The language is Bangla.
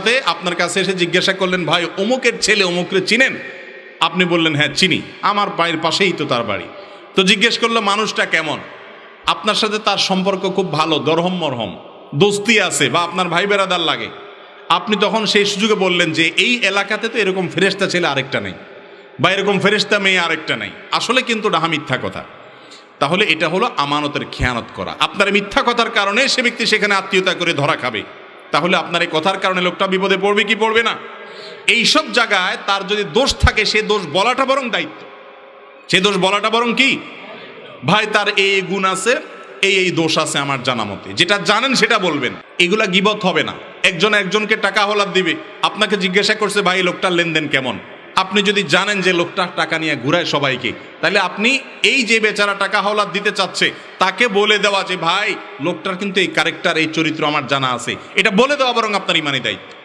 সাথে আপনার কাছে এসে জিজ্ঞাসা করলেন, ভাই, অমুকের ছেলে অমুকরে চিনেন? আপনি বললেন হ্যাঁ চিনি। আমার বাড়ির পাশেই তো তার বাড়ি। তো জিজ্ঞেস করল, মানুষটা কেমন? আপনার সাথে তার সম্পর্ক খুব ভালো, দরহম মরহম, দোস্তি আছে বা আপনার ভাই বেড়াদার লাগে। আপনি তখন সেই সুযোগে বললেন যে, এই এলাকাতে তো এরকম ফেরেস্তা ছেলে আরেকটা নেই বা এরকম ফেরেস্তা মেয়ে আরেকটা নেই। আসলে কিন্তু ডাহা মিথ্যা কথা। তাহলে এটা হলো আমানতের খেয়ানত করা। আপনার মিথ্যা কথার কারণে সে ব্যক্তি সেখানে আত্মীয়তা করে ধরা খাবে। তাহলে আপনার এই কথার কারণে লোকটা বিপদে পড়বে কি পড়বে না? এইসব জায়গায় তার যদি দোষ থাকে, সে দোষ বলাটা বরং দায়িত্ব। সে দোষ বলাটা বরং কি? ভাই, তার এই এই গুণ আছে, এই এই দোষ আছে আমার জানা মতে। যেটা জানেন সেটা বলবেন। এগুলা গিবত হবে না। একজন একজনকে টাকা হলার দিবে। আপনাকে জিজ্ঞাসা করছে, ভাই, এই লোকটার লেনদেন কেমন? আপনি যদি জানেন যে লোকটা টাকা নিয়ে ঘুরায় সবাইকে, তাহলে আপনি এই যে বেচারা টাকা হওয়ার দিতে চাচ্ছে, তাকে বলে দেওয়া যে, ভাই, লোকটার কিন্তু এই ক্যারেক্টার এই চরিত্র আমার জানা আছে। এটা বলে দেওয়া বরং আপনার ইমানি দায়িত্ব।